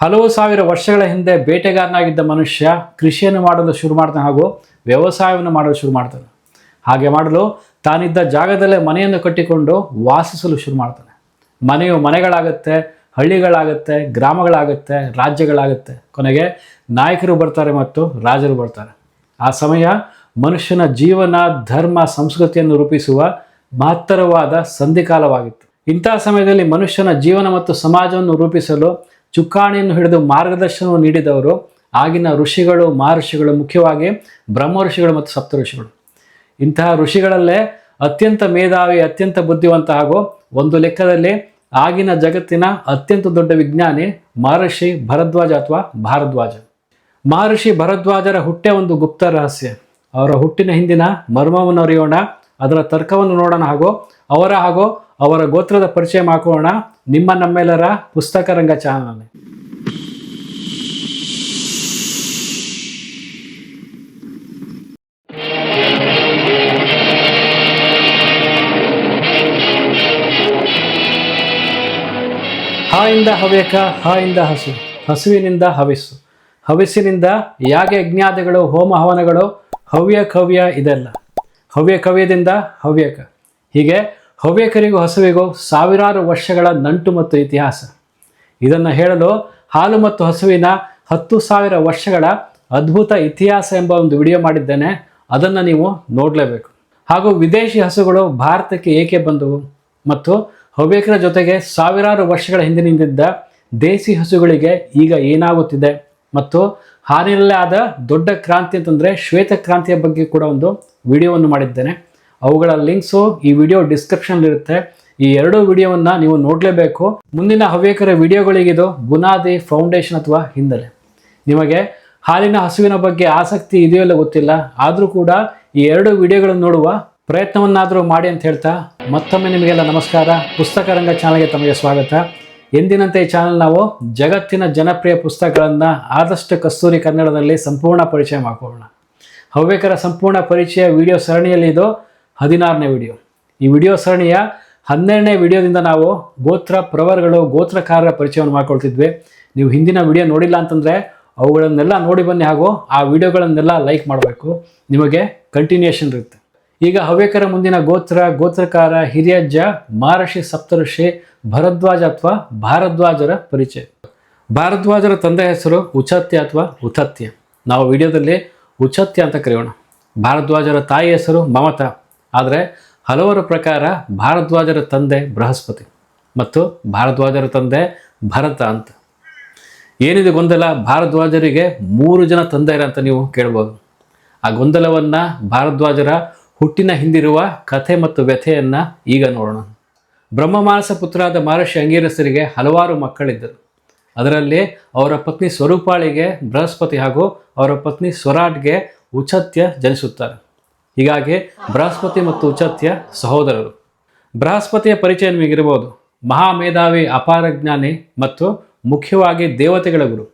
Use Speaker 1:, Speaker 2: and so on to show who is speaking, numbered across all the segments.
Speaker 1: ಹಲವು ಸಾವಿರ ವರ್ಷಗಳ ಹಿಂದೆ ಬೇಟೆಗಾರನಾಗಿದ್ದ ಮನುಷ್ಯ ಕೃಷಿಯನ್ನು ಮಾಡಲು ಶುರು ಮಾಡ್ತಾನೆ ಹಾಗೂ ವ್ಯವಸಾಯವನ್ನು ಮಾಡಲು ಶುರು ಮಾಡ್ತಾನೆ. ಹಾಗೆ ಮಾಡಲು ತಾನಿದ್ದ ಜಾಗದಲ್ಲೇ ಮನೆಯನ್ನು ಕಟ್ಟಿಕೊಂಡು ವಾಸಿಸಲು ಶುರು ಮಾಡ್ತಾನೆ. ಮನೆಯು ಮನೆಗಳಾಗುತ್ತೆ, ಹಳ್ಳಿಗಳಾಗುತ್ತೆ, ಗ್ರಾಮಗಳಾಗುತ್ತೆ, ರಾಜ್ಯಗಳಾಗುತ್ತೆ. ಕೊನೆಗೆ ನಾಯಕರು ಬರ್ತಾರೆ ಮತ್ತು ರಾಜರು ಬರ್ತಾರೆ. ಆ ಸಮಯ ಮನುಷ್ಯನ ಜೀವನ, ಧರ್ಮ, ಸಂಸ್ಕೃತಿಯನ್ನು ರೂಪಿಸುವ ಮಹತ್ತರವಾದ ಸಂಧಿಕಾಲವಾಗಿತ್ತು. ಇಂತಹ ಸಮಯದಲ್ಲಿ ಮನುಷ್ಯನ ಜೀವನ ಮತ್ತು ಸಮಾಜವನ್ನು ರೂಪಿಸಲು ಚುಕ್ಕಾಣಿಯನ್ನು ಹಿಡಿದು ಮಾರ್ಗದರ್ಶನವನ್ನು ನೀಡಿದವರು ಆಗಿನ ಋಷಿಗಳು, ಮಹರ್ಷಿಗಳು, ಮುಖ್ಯವಾಗಿ ಬ್ರಹ್ಮ ಋಷಿಗಳು ಮತ್ತು ಸಪ್ತ ಋಷಿಗಳು. ಇಂತಹ ಋಷಿಗಳಲ್ಲೇ ಅತ್ಯಂತ ಮೇಧಾವಿ, ಅತ್ಯಂತ ಬುದ್ಧಿವಂತ ಹಾಗೂ ಒಂದು ಲೆಕ್ಕದಲ್ಲಿ ಆಗಿನ ಜಗತ್ತಿನ ಅತ್ಯಂತ ದೊಡ್ಡ ವಿಜ್ಞಾನಿ ಮಹರ್ಷಿ ಭರದ್ವಾಜ ಅಥವಾ ಭಾರದ್ವಾಜ. ಮಹರ್ಷಿ ಭರದ್ವಾಜರ ಹುಟ್ಟೆ ಒಂದು ಗುಪ್ತ ರಹಸ್ಯ. ಅವರ ಹುಟ್ಟಿನ ಹಿಂದಿನ ಮರ್ಮವನ್ನು ಅರಿಯೋಣ, ಅದರ ತರ್ಕವನ್ನು ನೋಡೋಣ ಹಾಗೂ ಅವರ ಹಾಗೂ ಅವರ ಗೋತ್ರದ ಪರಿಚಯ ಹಾಕೋಣ ನಿಮ್ಮ ನಮ್ಮೆಲ್ಲರ ಪುಸ್ತಕ ರಂಗ ಚಾನಲ್ ಹಾಯಿಂದ ಹವ್ಯಕ, ಹಾಯಿಂದ ಹಸು, ಹಸುವಿನಿಂದ ಹವಿಸ್ಸು ಹವಿಸ್ಸಿನಿಂದ ಯಾಗ ಯಜ್ಞಾದಿಗಳು ಹೋಮ ಹವನಗಳು ಹವ್ಯ ಕವ್ಯ ಇದೆಲ್ಲ. ಹವ್ಯ ಕವ್ಯದಿಂದ ಹವ್ಯಕ. ಹೀಗೆ ಹವ್ಯಕರಿಗೂ ಹಸುವಿಗೂ ಸಾವಿರಾರು ವರ್ಷಗಳ ನಂಟು ಮತ್ತು ಇತಿಹಾಸ. ಇದನ್ನು ಹೇಳಲು ಹಾಲು ಮತ್ತು ಹಸುವಿನ ಹತ್ತು ಸಾವಿರ ವರ್ಷಗಳ ಅದ್ಭುತ ಇತಿಹಾಸ ಎಂಬ ಒಂದು ವಿಡಿಯೋ ಮಾಡಿದ್ದೇನೆ. ಅದನ್ನು ನೀವು ನೋಡಲೇಬೇಕು. ಹಾಗೂ ವಿದೇಶಿ ಹಸುಗಳು ಭಾರತಕ್ಕೆ ಏಕೆ ಬಂದವು ಮತ್ತು ಹವ್ಯಕರ ಜೊತೆಗೆ ಸಾವಿರಾರು ವರ್ಷಗಳ ಹಿಂದಿನಿಂದಿದ್ದ ದೇಸಿ ಹಸುಗಳಿಗೆ ಈಗ ಏನಾಗುತ್ತಿದೆ ಮತ್ತು ಹಾಲಿನಲ್ಲೇ ಆದ ದೊಡ್ಡ ಕ್ರಾಂತಿ ಅಂತಂದರೆ ಶ್ವೇತ ಕ್ರಾಂತಿಯ ಬಗ್ಗೆ ಕೂಡ ಒಂದು ವಿಡಿಯೋವನ್ನು ಮಾಡಿದ್ದೇನೆ. ಅವುಗಳ ಲಿಂಕ್ಸು ಈ ವಿಡಿಯೋ ಡಿಸ್ಕ್ರಿಪ್ಷನ್ಲಿರುತ್ತೆ ಈ ಎರಡೂ ವಿಡಿಯೋವನ್ನು ನೀವು ನೋಡಲೇಬೇಕು. ಮುಂದಿನ ಹವ್ಯಕರ ವಿಡಿಯೋಗಳಿಗಿದು ಬುನಾದಿ ಫೌಂಡೇಶನ್ ಅಥವಾ ಹಿನ್ನೆಲೆ ನಿಮಗೆ ಹಾಲಿನ ಹಸುವಿನ ಬಗ್ಗೆ ಆಸಕ್ತಿ ಇದೆಯೋ ಇಲ್ಲ ಗೊತ್ತಿಲ್ಲ, ಆದರೂ ಕೂಡ ಈ ಎರಡು ವಿಡಿಯೋಗಳನ್ನು ನೋಡುವ ಪ್ರಯತ್ನವನ್ನಾದರೂ ಮಾಡಿ ಅಂತ ಹೇಳ್ತಾ ಮತ್ತೊಮ್ಮೆ ನಿಮಗೆಲ್ಲ ನಮಸ್ಕಾರ. ಪುಸ್ತಕ ರಂಗ ಚಾನಲ್ಗೆ ತಮಗೆ ಸ್ವಾಗತ. ಎಂದಿನಂತೆ ಈ ಚಾನಲ್ ನಾವು ಜಗತ್ತಿನ ಜನಪ್ರಿಯ ಪುಸ್ತಕಗಳನ್ನು ಆದಷ್ಟು ಕಸ್ತೂರಿ ಕನ್ನಡದಲ್ಲಿ ಸಂಪೂರ್ಣ ಪರಿಚಯ ಮಾಡಿಕೊಳ್ಳೋಣ. ಹವ್ಯಕರ ಸಂಪೂರ್ಣ ಪರಿಚಯ ವಿಡಿಯೋ ಸರಣಿಯಲ್ಲಿ ಹದಿನಾರನೇ ವಿಡಿಯೋ. ಈ ವಿಡಿಯೋ ಸರಣಿಯ ಹನ್ನೆರಡನೇ ವಿಡಿಯೋದಿಂದ ನಾವು ಗೋತ್ರ ಪ್ರವರ್ಗಳು ಗೋತ್ರಕಾರರ ಪರಿಚಯವನ್ನು ಮಾಡ್ಕೊಳ್ತಿದ್ವಿ. ನೀವು ಹಿಂದಿನ ವಿಡಿಯೋ ನೋಡಿಲ್ಲ ಅಂತಂದರೆ ಅವುಗಳನ್ನೆಲ್ಲ ನೋಡಿ ಬನ್ನಿ ಹಾಗೂ ಆ ವಿಡಿಯೋಗಳನ್ನೆಲ್ಲ ಲೈಕ್ ಮಾಡಬೇಕು. ನಿಮಗೆ ಕಂಟಿನ್ಯೂಷನ್ ಇರುತ್ತೆ. ಈಗ ಹವ್ಯಕರ ಮುಂದಿನ ಗೋತ್ರ, ಗೋತ್ರಕಾರ, ಹಿರಿಯಜ್ಜ, ಮಹರ್ಷಿ, ಸಪ್ತಋಷಿ, ಭರದ್ವಾಜ ಅಥವಾ ಭಾರದ್ವಾಜರ ಪರಿಚಯ. ಭಾರದ್ವಾಜರ ತಂದೆ ಹೆಸರು ಉಚತ್ಯ ಅಥವಾ ಉತತ್ಯ ನಾವು ವಿಡಿಯೋದಲ್ಲಿ ಉಚತ್ಯ ಅಂತ ಕರೆಯೋಣ. ಭಾರದ್ವಾಜರ ತಾಯಿ ಹೆಸರು ಮಮತಾ. ಆದರೆ ಹಲವರ ಪ್ರಕಾರ ಭಾರದ್ವಾಜರ ತಂದೆ ಬೃಹಸ್ಪತಿ ಮತ್ತು ಭಾರದ್ವಾಜರ ತಂದೆ ಭರತ ಅಂತ. ಏನಿದೆ ಗೊಂದಲ? ಭಾರದ್ವಾಜರಿಗೆ ಮೂರು ಜನ ತಂದೆಯರ ಅಂತ ನೀವು ಕೇಳ್ಬೋದು. ಆ ಗೊಂದಲವನ್ನು ಭಾರದ್ವಾಜರ ಹುಟ್ಟಿನ ಹಿಂದಿರುವ ಕಥೆ ಮತ್ತು ವ್ಯಥೆಯನ್ನು ಈಗ ನೋಡೋಣ. ಬ್ರಹ್ಮಮಾನಸ ಪುತ್ರಾದ ಮಹರ್ಷಿ ಅಂಗೀರಸರಿಗೆ ಹಲವಾರು ಮಕ್ಕಳಿದ್ದರು. ಅದರಲ್ಲಿ ಅವರ ಪತ್ನಿ ಸ್ವರೂಪಾಳಿಗೆ ಬೃಹಸ್ಪತಿ ಹಾಗೂ ಅವರ ಪತ್ನಿ ಸ್ವರಾಟ್ಗೆ ಉಚತ್ಯ ಜನಿಸುತ್ತಾರೆ. ಹೀಗಾಗಿ ಬೃಹಸ್ಪತಿ ಮತ್ತು ಉಚತ್ಯ ಸಹೋದರರು. ಬೃಹಸ್ಪತಿಯ ಪರಿಚಯ ನಿಮಗಿರಬಹುದು ಮಹಾಮೇಧಾವಿ ಅಪಾರ ಜ್ಞಾನಿ ಮತ್ತು ಮುಖ್ಯವಾಗಿ ದೇವತೆಗಳ ಗುರು.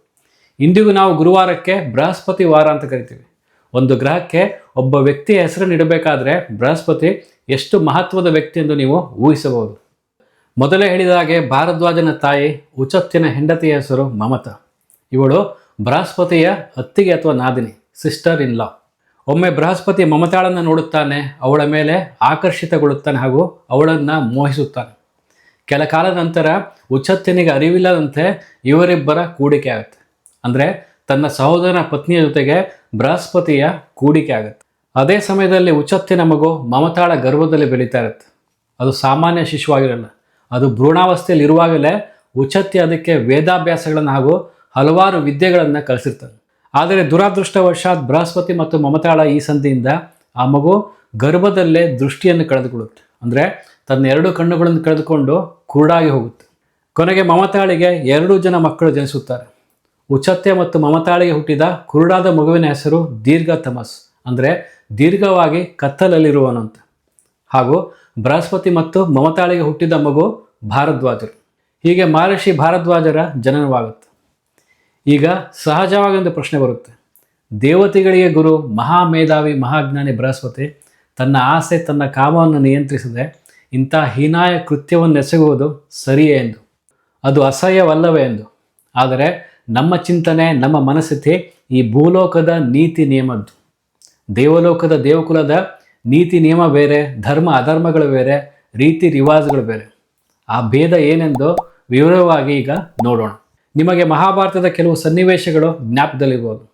Speaker 1: ಇಂದಿಗೂ ನಾವು ಗುರುವಾರಕ್ಕೆ ಬೃಹಸ್ಪತಿ ವಾರ ಅಂತ ಕರಿತೀವಿ. ಒಂದು ಗ್ರಹಕ್ಕೆ ಒಬ್ಬ ವ್ಯಕ್ತಿಯ ಹೆಸರನ್ನು ಇಡಬೇಕಾದ್ರೆ ಬೃಹಸ್ಪತಿ ಎಷ್ಟು ಮಹತ್ವದ ವ್ಯಕ್ತಿ ಎಂದು ನೀವು ಊಹಿಸಬಹುದು. ಮೊದಲೇ ಹೇಳಿದ ಹಾಗೆ ಭಾರದ್ವಾಜನ ತಾಯಿ ಉಚತ್ಯನ ಹೆಂಡತಿಯ ಹೆಸರು ಮಮತ. ಇವಳು ಬೃಹಸ್ಪತಿಯ ಅತ್ತಿಗೆ ಅಥವಾ ನಾದಿನಿ ಸಿಸ್ಟರ್ ಇನ್ ಲಾ ಒಮ್ಮೆ ಬೃಹಸ್ಪತಿ ಮಮತಾಳನ್ನು ನೋಡುತ್ತಾನೆ, ಅವಳ ಮೇಲೆ ಆಕರ್ಷಿತಗೊಳ್ಳುತ್ತಾನೆ ಹಾಗೂ ಅವಳನ್ನು ಮೋಹಿಸುತ್ತಾನೆ. ಕೆಲ ಕಾಲದ ನಂತರ ಉಚ್ಛತ್ತಿನಿಗೆ ಅರಿವಿಲ್ಲದಂತೆ ಇವರಿಬ್ಬರ ಕೂಡಿಕೆ ಆಗುತ್ತೆ. ಅಂದರೆ ತನ್ನ ಸಹೋದರನ ಪತ್ನಿಯ ಜೊತೆಗೆ ಬೃಹಸ್ಪತಿಯ ಕೂಡಿಕೆ ಆಗುತ್ತೆ. ಅದೇ ಸಮಯದಲ್ಲಿ ಉಚ್ಛತ್ತಿನ ಮಗು ಮಮತಾಳ ಗರ್ಭದಲ್ಲಿ ಬೆಳೀತಾ ಇರುತ್ತೆ. ಅದು ಸಾಮಾನ್ಯ ಶಿಶುವಾಗಿರಲ್ಲ. ಅದು ಭ್ರೂಣಾವಸ್ಥೆಯಲ್ಲಿ ಇರುವಾಗಲೇ ಉಚ್ಛತ್ತಿ ಅದಕ್ಕೆ ವೇದಾಭ್ಯಾಸಗಳನ್ನು ಹಾಗೂ ಹಲವಾರು ವಿದ್ಯೆಗಳನ್ನು ಕಲಿಸಿರ್ತಾನೆ. ಆದರೆ ದುರಾದೃಷ್ಟವಶಾತ್ ಬೃಹಸ್ಪತಿ ಮತ್ತು ಮಮತಾಳ ಈ ಸಂಧಿಯಿಂದ ಆ ಮಗು ಗರ್ಭದಲ್ಲೇ ದೃಷ್ಟಿಯನ್ನು ಕಳೆದುಕೊಳ್ಳುತ್ತೆ. ಅಂದರೆ ತನ್ನ ಎರಡು ಕಣ್ಣುಗಳನ್ನು ಕಳೆದುಕೊಂಡು ಕುರುಡಾಗಿ ಹೋಗುತ್ತೆ. ಕೊನೆಗೆ ಮಮತಾಳಿಗೆ ಎರಡು ಜನ ಮಕ್ಕಳು ಜನಿಸುತ್ತಾರೆ. ಉಚತ್ಯ ಮತ್ತು ಮಮತಾಳಿಗೆ ಹುಟ್ಟಿದ ಕುರುಡಾದ ಮಗುವಿನ ಹೆಸರು ದೀರ್ಘ ತಮಸ್. ಅಂದರೆ ದೀರ್ಘವಾಗಿ ಕತ್ತಲಲ್ಲಿರುವನಂತೆ ಹಾಗೂ ಬೃಹಸ್ಪತಿ ಮತ್ತು ಮಮತಾಳಿಗೆ ಹುಟ್ಟಿದ ಮಗು ಭಾರದ್ವಾಜರು. ಹೀಗೆ ಮಹರ್ಷಿ ಭಾರದ್ವಾಜರ ಜನನವಾಗುತ್ತೆ. ಈಗ ಸಹಜವಾಗಿ ಒಂದು ಪ್ರಶ್ನೆ ಬರುತ್ತೆ. ದೇವತೆಗಳಿಗೆ ಗುರು, ಮಹಾಮೇಧಾವಿ, ಮಹಾಜ್ಞಾನಿ ಬೃಹಸ್ಪತಿ ತನ್ನ ಆಸೆ, ತನ್ನ ಕಾಮವನ್ನು ನಿಯಂತ್ರಿಸದೆ ಇಂಥ ಹೀನಾಯ ಕೃತ್ಯವನ್ನು ಎಸಗುವುದು ಸರಿಯೇ ಎಂದು. ಅದು ಅಸಹ್ಯವಲ್ಲವೇ ಎಂದು. ಆದರೆ ನಮ್ಮ ಚಿಂತನೆ, ನಮ್ಮ ಮನಸ್ಥಿತಿ ಈ ಭೂಲೋಕದ ನೀತಿ ನಿಯಮದ್ದು. ದೇವಲೋಕದ ದೇವಕುಲದ ನೀತಿ ನಿಯಮ ಬೇರೆ, ಧರ್ಮ ಅಧರ್ಮಗಳು ಬೇರೆ, ರೀತಿ ರಿವಾಜ್ಗಳು ಬೇರೆ. ಆ ಭೇದ ಏನೆಂದು ವಿವರವಾಗಿ ಈಗ ನೋಡೋಣ. ನಿಮಗೆ ಮಹಾಭಾರತದ ಕೆಲವು ಸನ್ನಿವೇಶಗಳು ಜ್ಞಾಪದಲ್ಲಿರ್ಬೋದು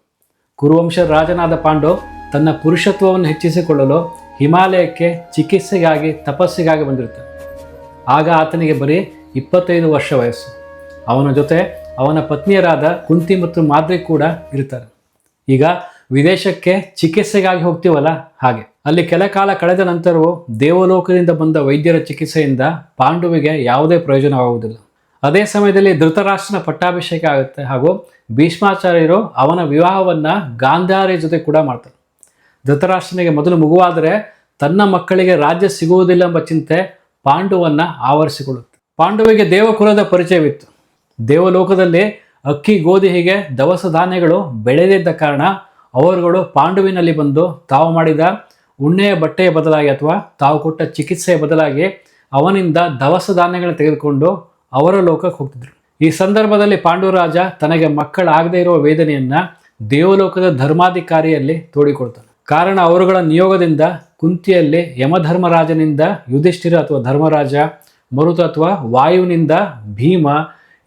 Speaker 1: ಕುರುವಂಶ ರಾಜನಾದ ಪಾಂಡು ತನ್ನ ಪುರುಷತ್ವವನ್ನು ಹೆಚ್ಚಿಸಿಕೊಳ್ಳಲು ಹಿಮಾಲಯಕ್ಕೆ ಚಿಕಿತ್ಸೆಗಾಗಿ ತಪಸ್ಸಿಗಾಗಿ ಬಂದಿರ್ತಾನೆ ಆಗ ಆತನಿಗೆ ಬರೀ ಇಪ್ಪತ್ತೈದು ವರ್ಷ ವಯಸ್ಸು. ಅವನ ಜೊತೆ ಅವನ ಪತ್ನಿಯರಾದ ಕುಂತಿ ಮತ್ತು ಮಾದ್ರಿ ಕೂಡ ಇರ್ತಾರೆ ಈಗ ವಿದೇಶಕ್ಕೆ ಚಿಕಿತ್ಸೆಗಾಗಿ ಹೋಗ್ತೀವಲ್ಲ? ಹಾಗೆ. ಅಲ್ಲಿ ಕೆಲ ಕಾಲ ಕಳೆದ ನಂತರವೂ ದೇವಲೋಕದಿಂದ ಬಂದ ವೈದ್ಯರ ಚಿಕಿತ್ಸೆಯಿಂದ ಪಾಂಡುವಿಗೆ ಯಾವುದೇ ಪ್ರಯೋಜನವಾಗುವುದಿಲ್ಲ. ಅದೇ ಸಮಯದಲ್ಲಿ ಧೃತರಾಷ್ಟ್ರನ ಪಟ್ಟಾಭಿಷೇಕ ಆಗುತ್ತೆ ಹಾಗೂ ಭೀಷ್ಮಾಚಾರ್ಯರು ಅವನ ವಿವಾಹವನ್ನ ಗಾಂಧಾರಿ ಜೊತೆ ಕೂಡ ಮಾಡ್ತಾರೆ. ಧೃತರಾಷ್ಟ್ರನಿಗೆ ಮೊದಲು ಮಗುವಾದರೆ ತನ್ನ ಮಕ್ಕಳಿಗೆ ರಾಜ್ಯ ಸಿಗುವುದಿಲ್ಲ ಎಂಬ ಚಿಂತೆ ಪಾಂಡುವನ್ನ ಆವರಿಸಿಕೊಳ್ಳುತ್ತೆ. ಪಾಂಡುವಿಗೆ ದೇವಕುಲದ ಪರಿಚಯವಿತ್ತು. ದೇವಲೋಕದಲ್ಲಿ ಅಕ್ಕಿ ಗೋಧಿ ಹೀಗೆ ದವಸ ಧಾನ್ಯಗಳು ಬೆಳೆದಿದ್ದ ಕಾರಣ ಅವರುಗಳು ಪಾಂಡುವಿನಲ್ಲಿ ಬಂದು ತಾವು ಮಾಡಿದ ಉಣ್ಣೆಯ ಬಟ್ಟೆಯ ಬದಲಾಗಿ ಅಥವಾ ತಾವು ಕೊಟ್ಟ ಚಿಕಿತ್ಸೆಯ ಬದಲಾಗಿ ಅವನಿಂದ ದವಸ ಧಾನ್ಯಗಳನ್ನು ತೆಗೆದುಕೊಂಡು ಅವರ ಲೋಕಕ್ಕೆ ಹೋಗ್ತಿದ್ರು. ಈ ಸಂದರ್ಭದಲ್ಲಿ ಪಾಂಡುರಾಜ ತನಗೆ ಮಕ್ಕಳಾಗದೇ ಇರುವ ವೇದನೆಯನ್ನ ದೇವಲೋಕದ ಧರ್ಮಾಧಿಕಾರಿಯಲ್ಲಿ ತೋಡಿಕೊಳ್ತಾನೆ ಕಾರಣ ಅವರುಗಳ ನಿಯೋಗದಿಂದ ಕುಂತಿಯಲ್ಲಿ ಯಮಧರ್ಮರಾಜನಿಂದ ಯುಧಿಷ್ಠಿರ ಅಥವಾ ಧರ್ಮರಾಜ, ಮರುತ ಅಥವಾ ವಾಯುವಿನಿಂದ ಭೀಮ,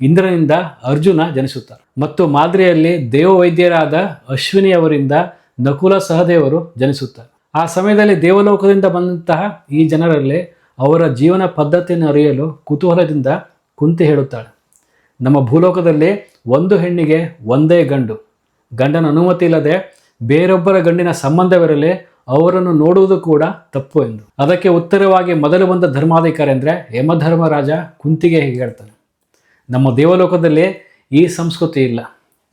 Speaker 1: ಇಂದ್ರನಿಂದ ಅರ್ಜುನ ಜನಿಸುತ್ತಾರೆ. ಮತ್ತು ಮಾದ್ರಿಯಲ್ಲಿ ದೇವವೈದ್ಯರಾದ ಅಶ್ವಿನಿಯವರಿಂದ ನಕುಲ ಸಹದೇವರು ಜನಿಸುತ್ತಾರೆ. ಆ ಸಮಯದಲ್ಲಿ ದೇವಲೋಕದಿಂದ ಬಂದಂತಹ ಈ ಜನರಲ್ಲಿ ಅವರ ಜೀವನ ಪದ್ಧತಿಯನ್ನು ಅರಿಯಲು ಕುತೂಹಲದಿಂದ ಕುಂತಿ ಹೇಳುತ್ತಾಳೆ, ನಮ್ಮ ಭೂಲೋಕದಲ್ಲಿ ಒಂದು ಹೆಣ್ಣಿಗೆ ಒಂದೇ ಗಂಡು. ಗಂಡನ ಅನುಮತಿ ಇಲ್ಲದೆ ಬೇರೊಬ್ಬರ ಗಂಡಿನ ಸಂಬಂಧವಿರಲಿ, ಅವರನ್ನು ನೋಡುವುದು ಕೂಡ ತಪ್ಪು ಎಂದು. ಅದಕ್ಕೆ ಉತ್ತರವಾಗಿ ಮೊದಲು ಬಂದ ಧರ್ಮಾಧಿಕಾರಿ ಅಂದರೆ ಯಮಧರ್ಮರಾಜ ಕುಂತಿಗೆ ಹೀಗೆ ಹೇಳ್ತಾನೆ, ನಮ್ಮ ದೇವಲೋಕದಲ್ಲಿ ಈ ಸಂಸ್ಕೃತಿ ಇಲ್ಲ.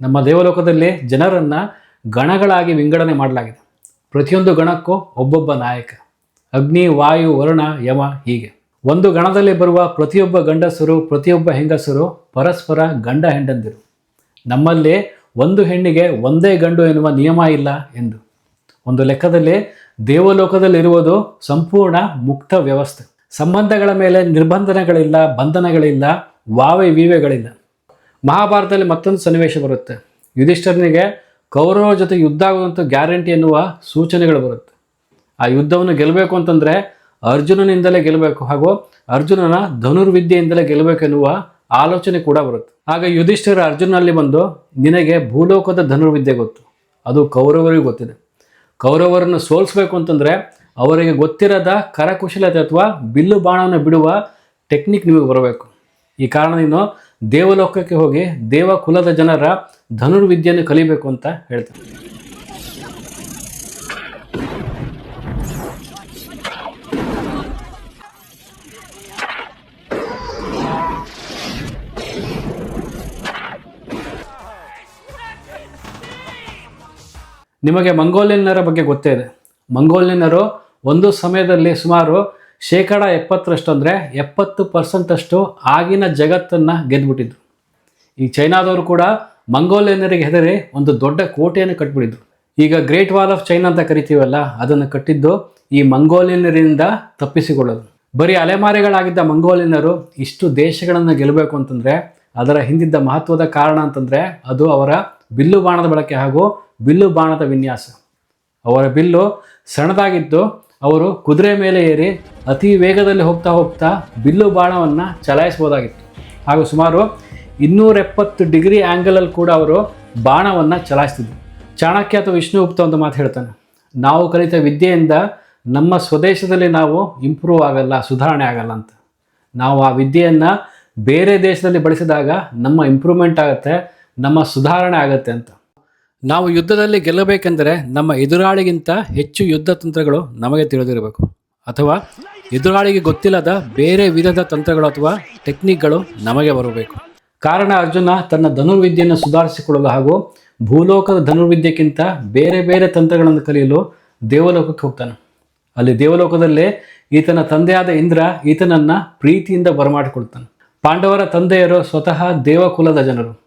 Speaker 1: ನಮ್ಮ ದೇವಲೋಕದಲ್ಲಿ ಜನರನ್ನು ಗಣಗಳಾಗಿ ವಿಂಗಡಣೆ ಮಾಡಲಾಗಿದೆ. ಪ್ರತಿಯೊಂದು ಗಣಕ್ಕೂ ಒಬ್ಬೊಬ್ಬ ನಾಯಕ. ಅಗ್ನಿ, ವಾಯು, ವರುಣ, ಯಮ ಹೀಗೆ. ಒಂದು ಗಣದಲ್ಲಿ ಬರುವ ಪ್ರತಿಯೊಬ್ಬ ಗಂಡಸರು, ಪ್ರತಿಯೊಬ್ಬ ಹೆಂಗಸರು ಪರಸ್ಪರ ಗಂಡ ಹೆಂಡಂದಿರು. ನಮ್ಮಲ್ಲಿ ಒಂದು ಹೆಣ್ಣಿಗೆ ಒಂದೇ ಗಂಡು ಎನ್ನುವ ನಿಯಮ ಇಲ್ಲ ಎಂದು. ಒಂದು ಲೆಕ್ಕದಲ್ಲಿ ದೇವಲೋಕದಲ್ಲಿರುವುದು ಸಂಪೂರ್ಣ ಮುಕ್ತ ವ್ಯವಸ್ಥೆ. ಸಂಬಂಧಗಳ ಮೇಲೆ ನಿರ್ಬಂಧನಗಳಿಲ್ಲ, ಬಂಧನಗಳಿಲ್ಲ, ವಾವೆ ವೀವೆಗಳಿಲ್ಲ. ಮಹಾಭಾರತದಲ್ಲಿ ಮತ್ತೊಂದು ಸನ್ನಿವೇಶ ಬರುತ್ತೆ. ಯುಧಿಷ್ಠರನಿಗೆ ಕೌರವರ ಜೊತೆ ಯುದ್ಧ ಆಗುವಂಥ ಗ್ಯಾರಂಟಿ ಎನ್ನುವ ಸೂಚನೆಗಳು ಬರುತ್ತೆ. ಆ ಯುದ್ಧವನ್ನು ಗೆಲ್ಲಬೇಕು ಅಂತಂದರೆ ಅರ್ಜುನನಿಂದಲೇ ಗೆಲ್ಲಬೇಕು ಹಾಗೂ ಅರ್ಜುನನ ಧನುರ್ವಿದ್ಯೆಯಿಂದಲೇ ಗೆಲ್ಲಬೇಕೆನ್ನುವ ಆಲೋಚನೆ ಕೂಡ ಬರುತ್ತೆ. ಆಗ ಯುಧಿಷ್ಠಿರ ಅರ್ಜುನಲ್ಲಿ ಬಂದು, ನಿನಗೆ ಭೂಲೋಕದ ಧನುರ್ವಿದ್ಯೆ ಗೊತ್ತು. ಅದು ಕೌರವರಿಗೂ ಗೊತ್ತಿದೆ. ಕೌರವರನ್ನು ಸೋಲಿಸ್ಬೇಕು ಅಂತಂದರೆ ಅವರಿಗೆ ಗೊತ್ತಿರದ ಕರಕುಶಲತೆ ಅಥವಾ ಬಿಲ್ಲು ಬಾಣವನ್ನು ಬಿಡುವ ಟೆಕ್ನಿಕ್ ನಿಮಗೆ ಬರಬೇಕು. ಈ ಕಾರಣ ನೀನು ದೇವಲೋಕಕ್ಕೆ ಹೋಗಿ ದೇವ ಕುಲದ ಜನರ ಧನುರ್ವಿದ್ಯೆಯನ್ನು ಕಲಿಬೇಕು ಅಂತ ಹೇಳ್ತಾರೆ ನಿಮಗೆ ಮಂಗೋಲಿಯನ್ನರ ಬಗ್ಗೆ ಗೊತ್ತೇ ಇದೆ. ಮಂಗೋಲಿಯನ್ನರು ಒಂದು ಸಮಯದಲ್ಲಿ ಸುಮಾರು ಶೇಕಡ ಎಪ್ಪತ್ತರಷ್ಟು ಅಂದರೆ ಎಪ್ಪತ್ತು ಪರ್ಸೆಂಟಷ್ಟು ಆಗಿನ ಜಗತ್ತನ್ನು ಗೆದ್ದುಬಿಟ್ಟಿದ್ರು ಈ ಚೈನಾದವರು ಕೂಡ ಮಂಗೋಲಿಯನ್ನರಿಗೆ ಹೆದರಿ ಒಂದು ದೊಡ್ಡ ಕೋಟೆಯನ್ನು ಕಟ್ಬಿಟ್ಟಿದ್ರು. ಈಗ ಗ್ರೇಟ್ ವಾಲ್ ಆಫ್ ಚೈನಾ ಅಂತ ಕರಿತೀವಲ್ಲ, ಅದನ್ನು ಕಟ್ಟಿದ್ದು ಈ ಮಂಗೋಲಿಯನ್ನರಿಂದ ತಪ್ಪಿಸಿಕೊಳ್ಳೋದು. ಬರೀ ಅಲೆಮಾರಿಗಳಾಗಿದ್ದ ಮಂಗೋಲಿಯನ್ನರು ಇಷ್ಟು ದೇಶಗಳನ್ನು ಗೆಲ್ಲಬೇಕು ಅಂತಂದರೆ, ಅದರ ಹಿಂದಿದ್ದ ಮಹತ್ವದ ಕಾರಣ ಅಂತಂದರೆ, ಅದು ಅವರ ಬಿಲ್ಲು ಬಾಣದ ಬಳಕೆ ಹಾಗೂ ಬಿಲ್ಲು ಬಾಣದ ವಿನ್ಯಾಸ. ಅವರ ಬಿಲ್ಲು ಸಣ್ಣದಾಗಿದ್ದು ಅವರು ಕುದುರೆ ಮೇಲೆ ಏರಿ ಅತಿ ವೇಗದಲ್ಲಿ ಹೋಗ್ತಾ ಹೋಗ್ತಾ ಬಿಲ್ಲು ಬಾಣವನ್ನು ಚಲಾಯಿಸ್ಬೋದಾಗಿತ್ತು ಹಾಗೂ ಸುಮಾರು ಇನ್ನೂರೆಪ್ಪತ್ತು ಡಿಗ್ರಿ ಆ್ಯಂಗಲಲ್ಲಿ ಕೂಡ ಅವರು ಬಾಣವನ್ನು ಚಲಾಯಿಸ್ತಿದ್ರು. ಚಾಣಕ್ಯ ಅಥವಾ ವಿಷ್ಣುಗುಪ್ತ ಒಂದು ಮಾತು ಹೇಳ್ತಾನೆ, ನಾವು ಕಲಿತ ವಿದ್ಯೆಯಿಂದ ನಮ್ಮ ಸ್ವದೇಶದಲ್ಲಿ ನಾವು ಇಂಪ್ರೂವ್ ಆಗಲ್ಲ, ಸುಧಾರಣೆ ಆಗಲ್ಲ ಅಂತ. ನಾವು ಆ ವಿದ್ಯೆಯನ್ನು ಬೇರೆ ದೇಶದಲ್ಲಿ ಬಳಸಿದಾಗ ನಮ್ಮ ಇಂಪ್ರೂವ್ಮೆಂಟ್ ಆಗುತ್ತೆ, ನಮ್ಮ ಸುಧಾರಣೆ ಆಗುತ್ತೆ ಅಂತ. ನಾವು ಯುದ್ಧದಲ್ಲಿ ಗೆಲ್ಲಬೇಕೆಂದರೆ ನಮ್ಮ ಎದುರಾಳಿಗಿಂತ ಹೆಚ್ಚು ಯುದ್ಧ ತಂತ್ರಗಳು ನಮಗೆ ತಿಳಿದಿರಬೇಕು. ಅಥವಾ ಎದುರಾಳಿಗೆ ಗೊತ್ತಿಲ್ಲದ ಬೇರೆ ವಿಧದ ತಂತ್ರಗಳು ಅಥವಾ ಟೆಕ್ನಿಕ್ಗಳು ನಮಗೆ ಬರಬೇಕು. ಕಾರಣ ಅರ್ಜುನ ತನ್ನ ಧನುರ್ವಿದ್ಯೆಯನ್ನು ಸುಧಾರಿಸಿಕೊಳ್ಳಲು ಹಾಗೂ ಭೂಲೋಕದ ಧನುರ್ವಿದ್ಯೆಗಿಂತ ಬೇರೆ ಬೇರೆ ತಂತ್ರಗಳನ್ನು ಕಲಿಯಲು ದೇವಲೋಕಕ್ಕೆ ಹೋಗ್ತಾನೆ. ಅಲ್ಲಿ ದೇವಲೋಕದಲ್ಲೇ ಈತನ ತಂದೆಯಾದ ಇಂದ್ರ ಈತನನ್ನ ಪ್ರೀತಿಯಿಂದ ಬರಮಾಡಿಕೊಳ್ತಾನೆ. ಪಾಂಡವರ ತಂದೆಯರು ಸ್ವತಃ ದೇವಕುಲದ ಜನರು.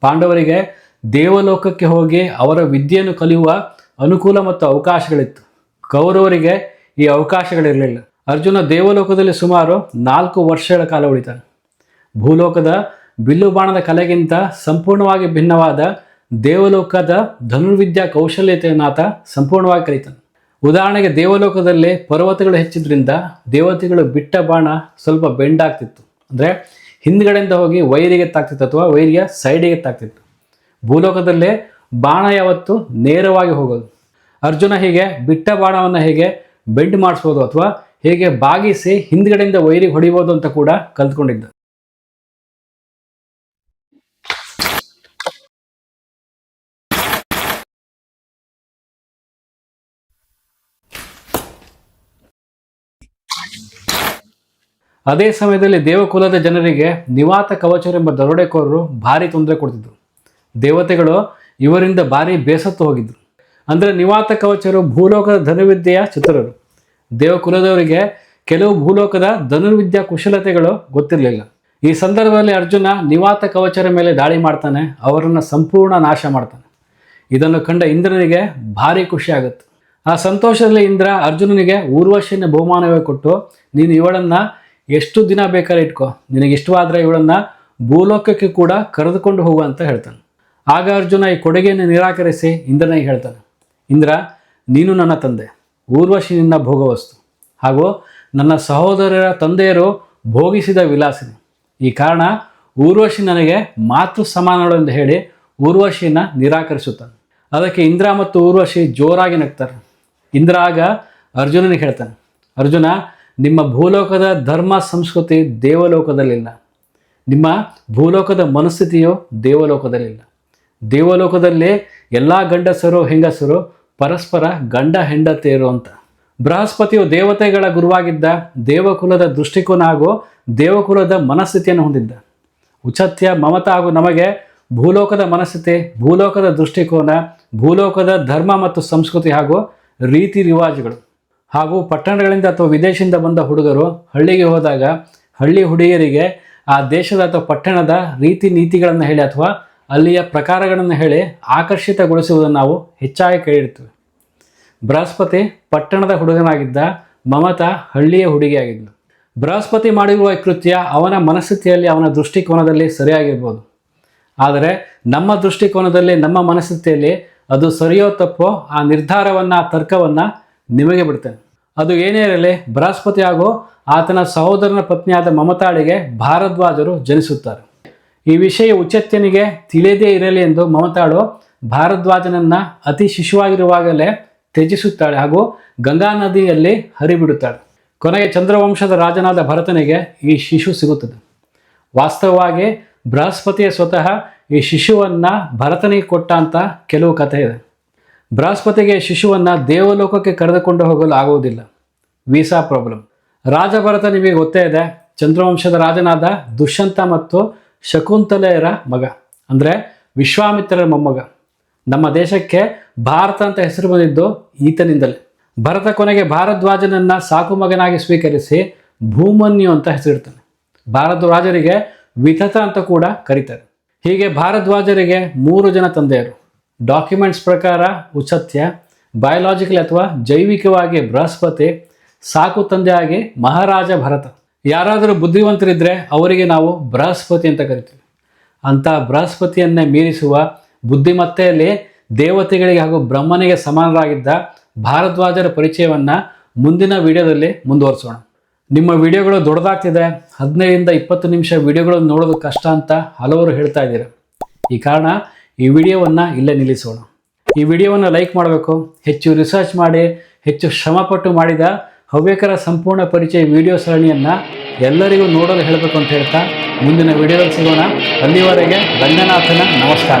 Speaker 1: ಪಾಂಡವರಿಗೆ ದೇವಲೋಕಕ್ಕೆ ಹೋಗಿ ಅವರ ವಿದ್ಯೆಯನ್ನು ಕಲಿಯುವ ಅನುಕೂಲ ಮತ್ತು ಅವಕಾಶಗಳಿತ್ತು. ಕೌರವರಿಗೆ ಈ ಅವಕಾಶಗಳಿರಲಿಲ್ಲ. ಅರ್ಜುನ ದೇವಲೋಕದಲ್ಲಿ ಸುಮಾರು ನಾಲ್ಕು ವರ್ಷಗಳ ಕಾಲ ಉಳಿತಾನೆ ಭೂಲೋಕದ ಬಿಲ್ಲು ಬಾಣದ ಕಲೆಗಿಂತ ಸಂಪೂರ್ಣವಾಗಿ ಭಿನ್ನವಾದ ದೇವಲೋಕದ ಧನುರ್ವಿದ್ಯಾ ಕೌಶಲ್ಯತೆಯನ್ನು ಆತ ಸಂಪೂರ್ಣವಾಗಿ ಕಲಿತಾನೆ. ಉದಾಹರಣೆಗೆ ದೇವಲೋಕದಲ್ಲಿ ಪರ್ವತಗಳು ಹೆಚ್ಚಿದ್ರಿಂದ ದೇವತೆಗಳು ಬಿಟ್ಟ ಬಾಣ ಸ್ವಲ್ಪ ಬೆಂಡಾಗ್ತಿತ್ತು. ಅಂದರೆ ಹಿಂದ್ಗಡೆಯಿಂದ ಹೋಗಿ ವೈರಿಗೆ ತಾಗ್ತಿತ್ತು ಅಥವಾ ವೈರಿಯ ಸೈಡಿಗೆ ತಾಗ್ತಿತ್ತು ಭೂಲೋಕದಲ್ಲೇ ಬಾಣ ಯಾವತ್ತು ನೇರವಾಗಿ ಹೋಗೋದು. ಅರ್ಜುನ ಹೀಗೆ ಬಿಟ್ಟ ಬಾಣವನ್ನು ಹೇಗೆ ಬೆಂಡ್ ಮಾಡಿಸ್ಬೋದು ಅಥವಾ ಹೇಗೆ ಬಾಗಿಸಿ ಹಿಂದ್ಗಡೆಯಿಂದ ವೈರಿಗೆ ಹೊಡಿಬೋದು ಅಂತ ಕೂಡ ಕಲ್ತ್ಕೊಂಡಿದ್ದ. ಅದೇ ಸಮಯದಲ್ಲಿ ದೇವಕುಲದ ಜನರಿಗೆ ನಿವಾತ ಕವಚರೆಂಬ ದರೋಡೆಕೋರರು ಭಾರಿ ತೊಂದರೆ ಕೊಡ್ತಿದ್ರು. ದೇವತೆಗಳು ಇವರಿಂದ ಭಾರಿ ಬೇಸತ್ತು ಹೋಗಿದ್ರು. ಅಂದರೆ ನಿವಾತ ಕವಚರು ಭೂಲೋಕದ ಧನುರ್ವಿದ್ಯೆಯ ಚತುರರು. ದೇವಕುಲದವರಿಗೆ ಕೆಲವು ಭೂಲೋಕದ ಧನುರ್ವಿದ್ಯಾ ಕುಶಲತೆಗಳು ಗೊತ್ತಿರಲಿಲ್ಲ. ಈ ಸಂದರ್ಭದಲ್ಲಿ ಅರ್ಜುನ ನಿವಾತ ಕವಚರ ಮೇಲೆ ದಾಳಿ ಮಾಡ್ತಾನೆ, ಅವರನ್ನು ಸಂಪೂರ್ಣ ನಾಶ ಮಾಡ್ತಾನೆ. ಇದನ್ನು ಕಂಡ ಇಂದ್ರನಿಗೆ ಭಾರಿ ಖುಷಿ ಆಗುತ್ತೆ ಆ ಸಂತೋಷದಲ್ಲಿ ಇಂದ್ರ ಅರ್ಜುನನಿಗೆ ಊರ್ವಶಿನ ಬಹುಮಾನವೇ ಕೊಟ್ಟು, ನೀನು ಇವಳನ್ನು ಎಷ್ಟು ದಿನ ಬೇಕಾದ್ರೆ ಇಟ್ಕೋ ನಿನಗೆ ಇಷ್ಟವಾದರೆ ಇವಳನ್ನು ಭೂಲೋಕಕ್ಕೆ ಕೂಡ ಕರೆದುಕೊಂಡು ಹೋಗು ಅಂತ ಹೇಳ್ತಾನೆ. ಆಗ ಅರ್ಜುನ ಈ ಕೊಡುಗೆಯನ್ನು ನಿರಾಕರಿಸಿ ಇಂದ್ರನಿಗೆ ಹೇಳ್ತಾನೆ, ಇಂದ್ರ, ನೀನು ನನ್ನ ತಂದೆ ಊರ್ವಶಿ ಭೋಗವಸ್ತು. ಹಾಗೂ ನನ್ನ ಸಹೋದರರ ತಂದೆಯರು ಭೋಗಿಸಿದ ವಿಲಾಸಿನಿ. ಈ ಕಾರಣ ಊರ್ವಶಿ ನನಗೆ ಮಾತೃ ಸಮಾನಗಳು ಎಂದು ಹೇಳಿ ಊರ್ವಶಿನ ನಿರಾಕರಿಸುತ್ತಾನೆ. ಅದಕ್ಕೆ ಇಂದ್ರ ಮತ್ತು ಊರ್ವಶಿ ಜೋರಾಗಿ ನಗ್ತಾರೆ. ಇಂದ್ರ ಆಗ ಅರ್ಜುನನಿಗೆ ಹೇಳ್ತಾನೆ, ಅರ್ಜುನ, ನಿಮ್ಮ ಭೂಲೋಕದ ಧರ್ಮ ಸಂಸ್ಕೃತಿ ದೇವಲೋಕದಲ್ಲಿಲ್ಲ. ನಿಮ್ಮ ಭೂಲೋಕದ ಮನಸ್ಥಿತಿಯು ದೇವಲೋಕದಲ್ಲಿಲ್ಲ. ದೇವಲೋಕದಲ್ಲಿ ಎಲ್ಲ ಗಂಡಸರು, ಹೆಂಗಸರು, ಪರಸ್ಪರ ಗಂಡ ಹೆಂಡತಿಯರು ಅಂತ. ಬೃಹಸ್ಪತಿಯು ದೇವತೆಗಳ ಗುರುವಾಗಿದ್ದ, ದೇವಕುಲದ ದೃಷ್ಟಿಕೋನ ಹಾಗೂ ದೇವಕುಲದ ಮನಸ್ಥಿತಿಯನ್ನು ಹೊಂದಿದ್ದ. ಉಚತ್ಯ, ಮಮತ ಹಾಗೂ ನಮಗೆ ಭೂಲೋಕದ ಮನಸ್ಥಿತಿ, ಭೂಲೋಕದ ದೃಷ್ಟಿಕೋನ, ಭೂಲೋಕದ ಧರ್ಮ ಮತ್ತು ಸಂಸ್ಕೃತಿ ಹಾಗೂ ರೀತಿ ರಿವಾಜುಗಳು. ಹಾಗೂ ಪಟ್ಟಣಗಳಿಂದ ಅಥವಾ ವಿದೇಶದಿಂದ ಬಂದ ಹುಡುಗರು ಹಳ್ಳಿಗೆ ಹೋದಾಗ ಹಳ್ಳಿ ಹುಡುಗಿಯರಿಗೆ ಆ ದೇಶದ ಅಥವಾ ಪಟ್ಟಣದ ರೀತಿ ನೀತಿಗಳನ್ನು ಹೇಳಿ ಅಥವಾ ಅಲ್ಲಿಯ ಪ್ರಕಾರಗಳನ್ನು ಹೇಳಿ ಆಕರ್ಷಿತಗೊಳಿಸುವುದನ್ನು ನಾವು ಹೆಚ್ಚಾಗಿ ಕೇಳಿರ್ತೇವೆ ಬೃಹಸ್ಪತಿ ಪಟ್ಟಣದ ಹುಡುಗನಾಗಿದ್ದ ಮಮತಾ ಹಳ್ಳಿಯ ಹುಡುಗಿಯಾಗಿದ್ಲು. ಬೃಹಸ್ಪತಿ ಮಾಡಿರುವ ಕೃತ್ಯ ಅವನ ಮನಸ್ಥಿತಿಯಲ್ಲಿ ಅವನ ದೃಷ್ಟಿಕೋನದಲ್ಲಿ ಸರಿಯಾಗಿರ್ಬೋದು. ಆದರೆ ನಮ್ಮ ದೃಷ್ಟಿಕೋನದಲ್ಲಿ ನಮ್ಮ ಮನಸ್ಥಿತಿಯಲ್ಲಿ ಅದು ಸರಿಯೋ ತಪ್ಪೋ ಆ ನಿರ್ಧಾರವನ್ನು ತರ್ಕವನ್ನು ನಿಮಗೆ ಬಿಡ್ತೇನೆ ಅದು ಏನೇ ಇರಲಿ, ಬೃಹಸ್ಪತಿ ಹಾಗೂ ಆತನ ಸಹೋದರನ ಪತ್ನಿಯಾದ ಮಮತಾಳಿಗೆ ಭಾರದ್ವಾಜರು ಜನಿಸುತ್ತಾರೆ. ಈ ವಿಷಯ ಉಚ್ಚತ್ಯನಿಗೆ ತಿಳಿಯದೇ ಇರಲಿ ಎಂದು ಮಮತಾಳು ಭಾರದ್ವಾಜನನ್ನ ಅತಿ ಶಿಶುವಾಗಿರುವಾಗಲೇ ತ್ಯಜಿಸುತ್ತಾಳೆ ಹಾಗೂ ಗಂಗಾ ನದಿಯಲ್ಲಿ ಹರಿಬಿಡುತ್ತಾಳೆ. ಕೊನೆಗೆ ಚಂದ್ರವಂಶದ ರಾಜನಾದ ಭರತನಿಗೆ ಈ ಶಿಶು ಸಿಗುತ್ತದೆ. ವಾಸ್ತವವಾಗಿ ಬೃಹಸ್ಪತಿಯ ಸ್ವತಃ ಈ ಶಿಶುವನ್ನ ಭರತನಿಗೆ ಕೊಟ್ಟ ಅಂತ ಕೆಲವು ಕಥೆ ಇದೆ. ಬೃಹಸ್ಪತಿಗೆ ಶಿಶುವನ್ನ ದೇವಲೋಕಕ್ಕೆ ಕರೆದುಕೊಂಡು ಹೋಗಲು ಆಗುವುದಿಲ್ಲ. Visa problem. ರಾಜಭರತ ನಿಮಗೆ ಗೊತ್ತೇ ಇದೆ, ಚಂದ್ರವಂಶದ ರಾಜನಾದ ದುಷ್ಯಂತ ಮತ್ತು ಶಕುಂತಲೆಯರ ಮಗ. ಅಂದರೆ ವಿಶ್ವಾಮಿತ್ರರ ಮೊಮ್ಮಗ. ನಮ್ಮ ದೇಶಕ್ಕೆ ಭಾರತ ಅಂತ ಹೆಸರು ಬಂದಿದ್ದು ಈತನಿಂದಲೇ. ಭರತ ಕೊನೆಗೆ ಭಾರದ್ವಾಜನನ್ನು ಸಾಕು ಮಗನಾಗಿ ಸ್ವೀಕರಿಸಿ ಭೂಮನ್ಯು ಅಂತ ಹೆಸರಿಡ್ತಾನೆ. ಭಾರದ್ವಾಜರಿಗೆ ವಿತತ ಅಂತ ಕೂಡ ಕರೀತಾರೆ. ಹೀಗೆ ಭಾರದ್ವಾಜರಿಗೆ ಮೂರು ಜನ ತಂದೆಯರು. ಡಾಕ್ಯುಮೆಂಟ್ಸ್ ಪ್ರಕಾರ ಉಚತ್ಯ ಬಯೋಲಾಜಿಕಲ್ ಅಥವಾ ಜೈವಿಕವಾಗಿ ಬೃಹಸ್ಪತಿ, ಸಾಕು ತಂದೆಯಾಗಿ ಮಹಾರಾಜ ಭರತ. ಯಾರಾದರೂ ಬುದ್ಧಿವಂತರಿದ್ದರೆ ಅವರಿಗೆ ನಾವು ಬೃಹಸ್ಪತಿ ಅಂತ ಕರಿತೀವಿ. ಅಂಥ ಬೃಹಸ್ಪತಿಯನ್ನೇ ಮೀರಿಸುವ ಬುದ್ಧಿಮತ್ತೆಯಲ್ಲಿ ದೇವತೆಗಳಿಗೆ ಹಾಗೂ ಬ್ರಹ್ಮನಿಗೆ ಸಮಾನರಾಗಿದ್ದ ಭಾರದ್ವಾಜರ ಪರಿಚಯವನ್ನು ಮುಂದಿನ ವಿಡಿಯೋದಲ್ಲಿ ಮುಂದುವರಿಸೋಣ. ನಿಮ್ಮ ವಿಡಿಯೋಗಳು ದೊಡ್ಡದಾಗ್ತಿದೆ. ಹದಿನೈದರಿಂದ ಇಪ್ಪತ್ತು ನಿಮಿಷ ವಿಡಿಯೋಗಳನ್ನು ನೋಡೋದು ಕಷ್ಟ ಅಂತ ಹಲವರು ಹೇಳ್ತಾ ಇದ್ದೀರ. ಈ ಕಾರಣ ಈ ವಿಡಿಯೋವನ್ನು ಇಲ್ಲೇ ನಿಲ್ಲಿಸೋಣ. ಈ ವಿಡಿಯೋವನ್ನು ಲೈಕ್ ಮಾಡಬೇಕು. ಹೆಚ್ಚು ರಿಸರ್ಚ್ ಮಾಡಿ, ಹೆಚ್ಚು ಶ್ರಮಪಟ್ಟು ಮಾಡಿದ ಹವ್ಯಕರ ಸಂಪೂರ್ಣ ಪರಿಚಯ ವಿಡಿಯೋ ಸರಣಿಯನ್ನು ಎಲ್ಲರಿಗೂ ನೋಡಲು ಹೇಳಬೇಕು ಅಂತ ಹೇಳ್ತಾ ಮುಂದಿನ ವಿಡಿಯೋದಲ್ಲಿ ಸಿಗೋಣ. ಅಲ್ಲಿವರೆಗೆ ರಂಗನಾಥನ ನಮಸ್ಕಾರ.